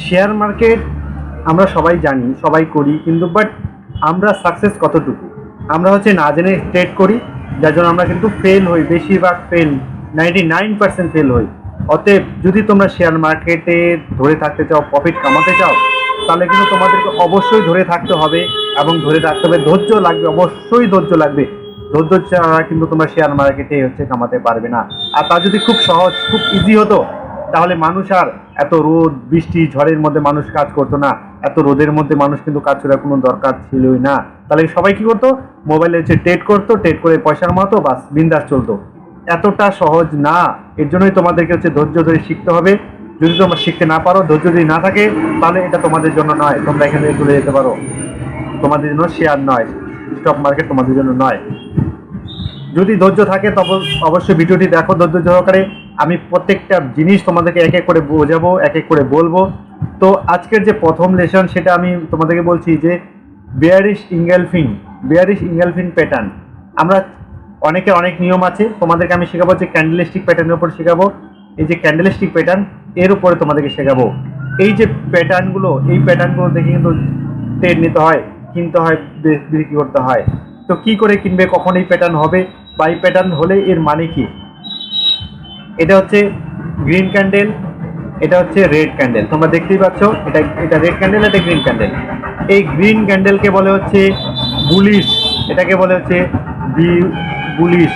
Share market আমরা সবাই জানি, সবাই করি, কিন্তু বাট আমরা সাকসেস কতটুকু? আমরা হচ্ছে না জেনে ট্রেড করি, যার জন্য আমরা কিন্তু ফেল হই, বেশিরভাগ fail ninety nine percent fail হই। অতএব যদি তোমরা শেয়ার মার্কেটে ধরে থাকতে চাও প্রফিট কামাতে চাও, তাহলে কিন্তু তোমাদেরকে অবশ্যই ধরে থাকতে হবে এবং ধরে থাকতে হবে, ধৈর্য লাগবে, অবশ্যই ধৈর্য লাগবে। ধৈর্য ছাড়া কিন্তু তোমরা শেয়ার মার্কেটে হচ্ছে কামাতে পারবে না। আর তা যদি খুব সহজ, খুব ইজি হতো, তাহলে মানুষ আর এত রোদ, বৃষ্টি, ঝড়ের মধ্যে মানুষ কাজ করতো না, এত রোদের মধ্যে মানুষ কিন্তু কাজ করার কোনো দরকার ছিলই না। তাহলে সবাই কি করতো? মোবাইলে হচ্ছে টেট করতো টেট করে পয়সার কামাতো বাস, বিন্দাস চলতো। এতটা সহজ না। এর জন্যই তোমাদেরকে হচ্ছে ধৈর্য ধরে শিখতে হবে। যদি তোমরা শিখতে না পারো, ধৈর্য যদি না থাকে, তাহলে এটা তোমাদের জন্য নয়। তোমরা এখান চলে যেতে পারো। তোমাদের জন্য শেয়ার নয়। স্টক মার্কেট তোমাদের জন্য নয়। যদি ধৈর্য থাকে তবে অবশ্যই ভিডিওটি দেখো ধৈর্য সহকারে। আমি প্রত্যেকটা জিনিস তোমাদেরকে এক এক করে বোঝাবো, এক এক করে বলব। তো আজকের যে প্রথম লেসন সেটা আমি তোমাদেরকে বলছি যে bearish engulfing bearish engulfing pattern আমরা অনেকে অনেক নিয়ম আছে, তোমাদেরকে আমি শেখাবো যে ক্যান্ডেলিস্টিক প্যাটার্নের উপর শেখাবো। এই যে ক্যান্ডেলিস্টিক প্যাটার্ন এর উপরে তোমাদেরকে শেখাবো। এই যে প্যাটার্নগুলো এই প্যাটার্নগুলো দেখে কিন্তু ট্রেড নিতে হয়, কিনতে হয়, বিক্রি করতে হয়। তো কি করে কিনবে, কখন এই প্যাটার্ন হবে? বা এই প্যাটার্ন হলে এর মানে কি? এটা হচ্ছে গ্রিন ক্যান্ডেল এটা হচ্ছে রেড ক্যান্ডেল তোমরা দেখতেই পাচ্ছ, এটা এটা রেড ক্যান্ডেল এটা গ্রিন ক্যান্ডেল এই গ্রিন ক্যান্ডেলকে বলে হচ্ছে বুলিশ এটাকে বলে হচ্ছে বুলিশ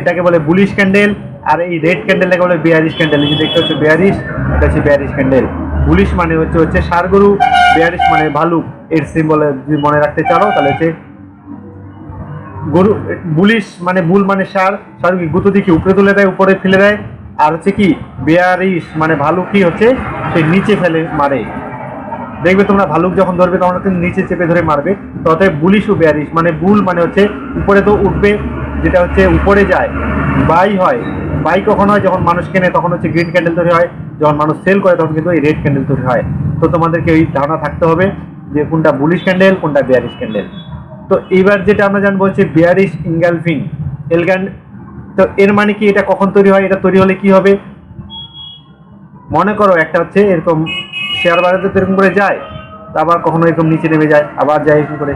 এটাকে বলে বুলিশ ক্যান্ডেল আর এই রেড ক্যান্ডেলটাকে বলে বেয়ারিশ ক্যান্ডেল এই যে দেখতে হচ্ছে বেয়ারিশ এটা হচ্ছে বেয়ারিশ ক্যান্ডেল বুলিশ মানে হচ্ছে হচ্ছে ষাড় গরু বেয়ারিশ মানে ভালুক। এর সিম্বলে যদি মনে রাখতে চাও, তাহলে হচ্ছে গরু, বুলিশ মানে বুল মানে সার সার গুঁতো দিকে উপরে তুলে দেয়, উপরে ফেলে দেয়? আর হচ্ছে কি, বেয়ারিশ মানে ভালুক কি হচ্ছে, সে নিচে ফেলে, মারে। দেখবে তোমরা ভালুক যখন ধরবে, তখন কিন্তু নিচে চেপে ধরে মারবে। তবে বুলিশ ও বেয়ারিশ মানে বুল মানে হচ্ছে, উপরে তো উঠবে, যেটা হচ্ছে উপরে যায়, বাই হয়। বাই কখন হয়? যখন মানুষ কেনে, তখন হচ্ছে গ্রিন ক্যান্ডেল তৈরি হয়। যখন মানুষ সেল করে, তখন কিন্তু এই রেড ক্যান্ডেল তৈরি হয়। তো তোমাদেরকে এই ধারণা থাকতে হবে যে কোনটা বুলিশ ক্যান্ডেল কোনটা বেয়ারিশ ক্যান্ডেল তো এবার যেটা আমরা জানব হচ্ছে বেয়ারিশ ইঙ্গালফিং এলগান তো এর মানে কি এটা কখন তৈরি হয়, এটা তৈরি হলে কি হবে? মনে করো একটা হচ্ছে এরকম শেয়ার বাজারে তো এরকম করে যায় আবার কখনো এরকম নিচে নেমে যায়, আবার যায় এরকম করে।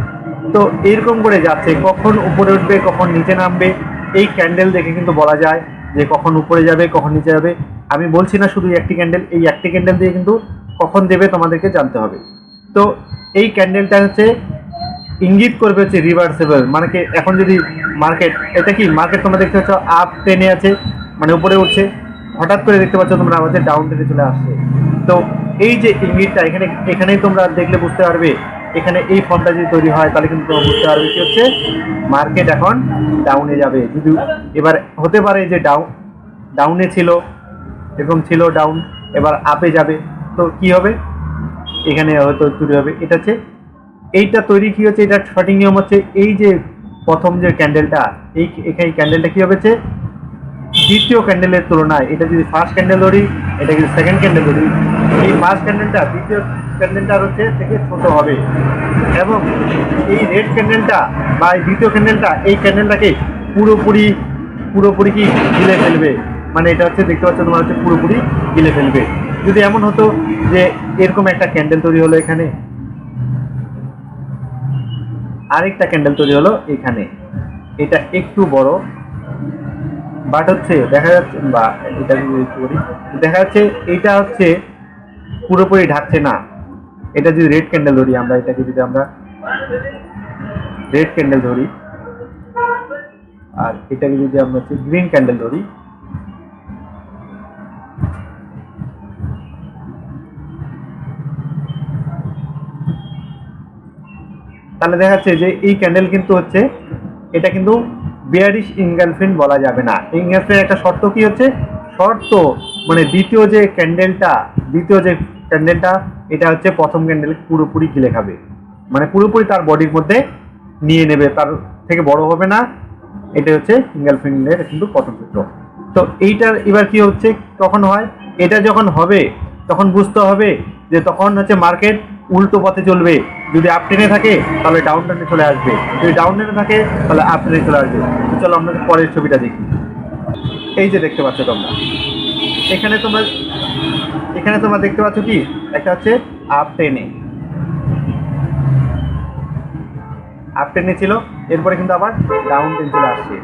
তো এরকম করে যাচ্ছে, কখন উপরে উঠবে, কখন নিচে নামবে, এই ক্যান্ডেল দেখে কিন্তু বলা যায় যে কখন উপরে যাবে, কখন নিচে যাবে। আমি বলছি না শুধু একটি ক্যান্ডেল এই একটি ক্যান্ডেল দিয়ে কিন্তু কখন দেবে তোমাদেরকে জানতে হবে। তো এই ক্যান্ডেলটা হচ্ছে ইঙ্গিত করবে হচ্ছে রিভার্সেবল মানে কি এখন যদি মার্কেট এটা কি মার্কেট তোমরা দেখতে পাচ্ছ আপ টেনে আছে মানে উপরে উঠছে, হঠাৎ করে দেখতে পাচ্ছ তোমরা আমাদের ডাউন টেনে চলে আসছে। তো এই যে ইঙ্গিতটা, এখানে, এখানেই তোমরা দেখলে বুঝতে পারবে, এখানে এই ফর্মটা যদি তৈরি হয়, তাহলে কিন্তু তোমরা বুঝতে পারবে কি হচ্ছে মার্কেট এখন ডাউনে যাবে। যদি এবার হতে পারে যে ডাউন ডাউনে ছিল, এরকম ছিল ডাউন এবার আপে যাবে, তো কি হবে? এখানে হয়তো তৈরি হবে। এটা হচ্ছে এইটা তৈরি কি হচ্ছে? এটা সঠিক নিয়ম হচ্ছে এই যে প্রথম যে ক্যান্ডেলটা এই এখানে ক্যান্ডেলটা কি হচ্ছে? দ্বিতীয় ক্যান্ডেলের তুলনায়, এটা যদি ফার্স্ট ক্যান্ডেল ধরি, এটা যদি সেকেন্ড ক্যান্ডেল ধরি, এই ফার্স্ট ক্যান্ডেলটা দ্বিতীয় ক্যান্ডেলটা হচ্ছে থেকে ছোট হবে। এবং এই রেড ক্যান্ডেলটা বা এই দ্বিতীয় ক্যান্ডেলটা এই ক্যান্ডেলটাকে পুরোপুরি পুরোপুরি কি গিলে ফেলবে? মানে এটা হচ্ছে, দেখতে পাচ্ছ তোমার হচ্ছে পুরোপুরি গিলে ফেলবে। যদি এমন হতো যে এরকম একটা ক্যান্ডেল তৈরি হলো এখানে আরেকটা ক্যান্ডেল তৈরি হলো এখানে। এটা একটু বড় বাট হচ্ছে দেখা যাচ্ছে, বা এটা যদি একটু করি দেখা যাচ্ছে এটা হচ্ছে পুরোপুরি ঢাকছে না। এটা যদি রেড ক্যান্ডেল ধরি আমরা, এটাকে যদি আমরা রেড ক্যান্ডেল ধরি, আর এটাকে যদি আমরা হচ্ছে গ্রিন ক্যান্ডেল ধরি তাহলে দেখা যাচ্ছে যে এই ক্যান্ডেল কিন্তু হচ্ছে, এটা কিন্তু বিয়ারিশ ইনগালফিন বলা যাবে না। ইনগালফিনের একটা শর্ত কি হচ্ছে? শর্ত মানে দ্বিতীয় যে ক্যান্ডেলটা দ্বিতীয় যে ক্যান্ডেলটা এটা হচ্ছে প্রথম ক্যান্ডেল পুরোপুরি গিলে খাবে। মানে পুরোপুরি তার বডির মধ্যে নিয়ে নেবে, তার থেকে বড় হবে না। এটা হচ্ছে ইনগালফিনের কিন্তু প্রথম সূত্র। তো এইটার এবার কি হচ্ছে, কখন হয়? এটা যখন হবে, তখন বুঝতে হবে যে তখন হচ্ছে মার্কেট উল্টো পথে চলবে। যদি আপ টেনে থাকে, তাহলে ডাউন টেনে চলে আসবে। যদি ডাউন টেনে থাকে, তাহলে আপ টেনে চলে আসবে। চলো আমরা পরের ছবিটা দেখি। এই যে দেখতে পাচ্ছ তোমরা। এখানে তোমরা এখানে তোমরা দেখতে পাচ্ছ কি? একটা হচ্ছে আপ টেনে আপ টেনে ছিল, এরপরে কিন্তু আবার ডাউন টেন চলে আসছে।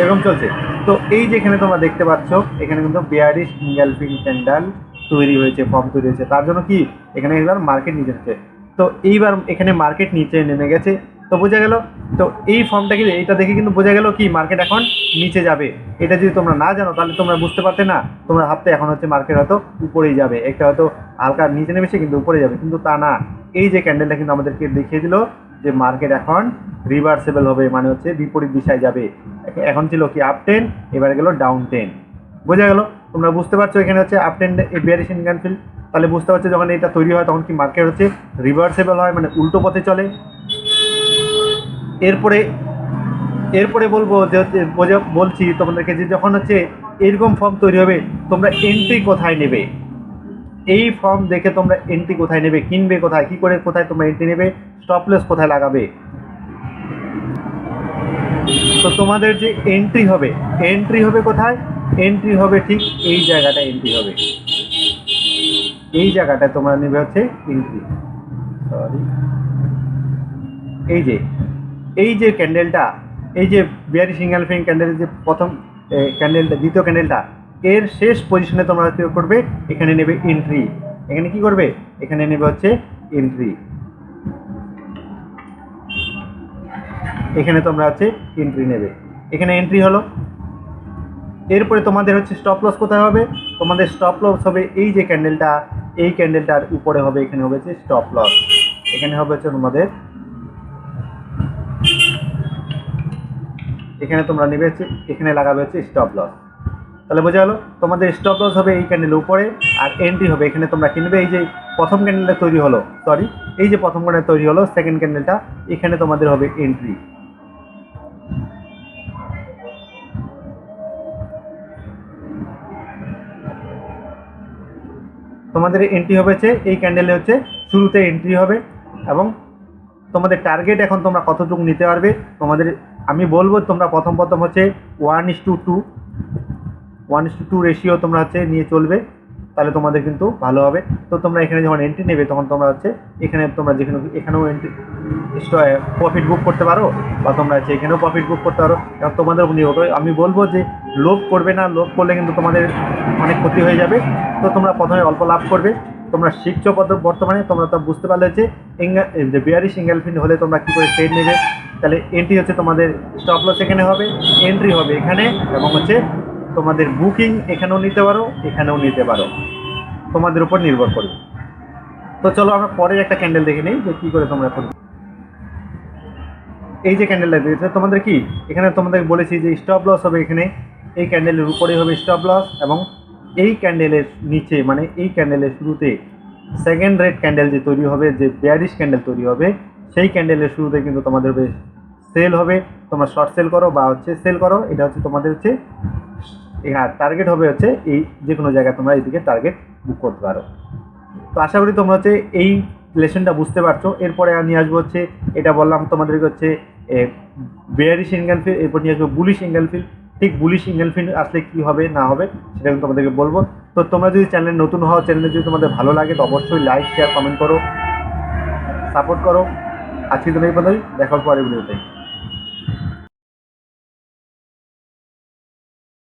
এরকম চলছে। তো এই যে এখানে তোমরা দেখতে পাচ্ছ, এখানে কিন্তু বিয়ারিশ ইঙ্গালফিং ক্যান্ডাল তৈরি হয়েছে ফর্ম তৈরি হয়েছে। তার জন্য কি? এখানে এবার মার্কেট নিচে হচ্ছে তো এইবার এখানে মার্কেট নিচে নেমে গেছে। তো বোঝা গেল, তো এই ফর্মটা কি এইটা দেখে কিন্তু বোঝা গেল কি মার্কেট এখন নিচে যাবে। এটা যদি তোমরা না জানো, তাহলে তোমরা বুঝতে পারতে না, তোমরা ভাবতে এখন হচ্ছে মার্কেট হয়তো উপরেই যাবে। একটা হয়তো হালকা নিচে নেমেছে, কিন্তু উপরে যাবে। কিন্তু তা না। এই যে ক্যান্ডেলটা কিন্তু আমাদেরকে দেখিয়ে দিল যে মার্কেট এখন রিভার্সেবল হবে মানে হচ্ছে বিপরীত দিশায় যাবে। এখন ছিল কি আপ টেন এবারে গেল ডাউন টেন বোঝা গেল? তোমরা বুঝতে পারছ এখানে হচ্ছে আপ টেন বিয়ারিশ ইনকানফিল তাহলে বুঝতে পারছ যখন এটা তৈরি হয় তখন কি মার্কেট হচ্ছে? রিভার্সেবল হয় মানে উল্টো পথে চলে। এরপরে এরপরে বলব যে বলছি তোমাদেরকে যে যখন হচ্ছে এরকম ফর্ম তৈরি হবে, তোমরা এন্ট্রি কোথায় নেবে? এই ফর্ম দেখে তোমরা এন্ট্রি কোথায় নেবে? কিনবে কোথায়? কি করে কোথায় তোমরা এন্ট্রি নেবে? স্টপলেস কোথায় লাগাবে? তো তোমাদের যে এন্ট্রি হবে এন্ট্রি হবে কোথায়? এন্ট্রি হবে ঠিক এই জায়গাটা এন্ট্রি হবে। এই জায়গাটায় তোমরা নেবে হচ্ছে এন্ট্রি সরি এই যে এই যে ক্যান্ডেলটা এই যে বিয়ারি সিঙ্গেল ফিং ক্যান্ডেলের যে প্রথম ক্যান্ডেলটা দ্বিতীয় ক্যান্ডেলটা এর শেষ পজিশনে তোমরা করবে? এখানে নেবে এন্ট্রি এখানে কি করবে? এখানে নেবে হচ্ছে এন্ট্রি এখানে তোমরা হচ্ছে এন্ট্রি নেবে। এখানে এন্ট্রি হলো এরপরে তোমাদের হচ্ছে স্টপ লস কোথায় হবে? তোমাদের স্টপ লস হবে এই যে ক্যান্ডেলটা এই ক্যান্ডেলটার উপরে হবে, এখানে হবে হচ্ছে স্টপ লস এখানে হবে হচ্ছে তোমাদের, এখানে তোমরা নেবে হচ্ছে, এখানে লাগাবে হচ্ছে স্টপ লস তাহলে বোঝা গেলো, তোমাদের স্টপ লস হবে এই ক্যান্ডেলের উপরে আর এন্ট্রি হবে। এখানে তোমরা কিনবে, এই যে প্রথম ক্যান্ডেলটা তৈরি হলো সরি এই যে প্রথম ক্যান্ডেল তৈরি হলো সেকেন্ড ক্যান্ডেলটা এখানে তোমাদের হবে এন্ট্রি তোমাদের এন্ট্রি হবে এই ক্যান্ডেলে হচ্ছে শুরুতে এন্ট্রি হবে এবং তোমাদের টার্গেট এখন তোমরা কতটুকু নিতে পারবে? তোমাদের, আমি বলব তোমরা প্রথম প্রথম হচ্ছে one is to two one is to two ratio তোমরা হচ্ছে নিয়ে চলবে। তাহলে তোমাদের কিন্তু ভালো হবে। তো তোমরা এখানে যখন এন্ট্রি নেবে, তখন তোমরা হচ্ছে এখানে তোমরা যেখানে, এখানেও এন্ট্রি প্রফিট বুক করতে পারো বা তোমরা হচ্ছে এখানেও প্রফিট বুক করতে পারো। এবং তোমাদের করে, আমি বলব যে লোভ করবে না, লোভ করলে কিন্তু তোমাদের অনেক ক্ষতি হয়ে যাবে। তো তোমরা প্রথমে অল্প লাভ করবে। তোমরা শিখছো বর্তমানে, তোমরা তো বুঝতে পারলে যে যে বিয়ারি সিঙ্গেল ফিন হলে তোমরা কী করে ট্রেড নেবে। তাহলে এন্ট্রি হচ্ছে তোমাদের স্টপ লস এখানে হবে এন্ট্রি হবে এখানে এবং হচ্ছে তোমাদের বুকিং এখানেও নিতে পারো, এখানেও নিতে পারো। তোমাদের উপর নির্ভর করবে তো চলো আমরা পরে একটা ক্যান্ডেল দেখে নিই যে কী করে তোমরা করবে। এই যে ক্যান্ডেলটা দিয়েছে, তোমাদের কি? এখানে তোমাদের বলেছি যে স্টপ লস হবে এখানে। এই ক্যান্ডেলের উপরে হবে স্টপ লস এবং এই ক্যান্ডেলের নিচে মানে এই ক্যান্ডেলের শুরুতে সেকেন্ড রেড ক্যান্ডেল যে তৈরি হবে, যে বিয়ারিশ ক্যান্ডেল তৈরি হবে, সেই ক্যান্ডেলের শুরুতে কিন্তু তোমাদের সেল হবে, তোমরা শর্ট সেল করো বা হচ্ছে সেল করো, এটা হচ্ছে তোমাদের হচ্ছে হ্যাঁ টার্গেট হবে হচ্ছে এই যে কোনো জায়গায় তোমরা এইদিকে টার্গেট বুক করতে পারো। তো আশা করি তোমরা হচ্ছে এই লেসনটা বুঝতে পারছ। এরপরে আমি আসব হচ্ছে, এটা বললাম তোমাদেরকে হচ্ছে বেয়ারি সিঙ্গেল ফিল এরপর নিয়ে আসব বুলি সিঙ্গেল ফিল ঠিক বুলি সিঙ্গেল ফিল আসলে কী হবে, না হবে, সেটা আমি তোমাদেরকে বলব। তো তোমরা যদি চ্যানেল নতুন হও চ্যানেলে যদি তোমাদের ভালো লাগে, তো অবশ্যই লাইক শেয়ার কমেন্ট করো সাপোর্ট করো। আজকে তুমি এই দেখার পরে ভিডিওতে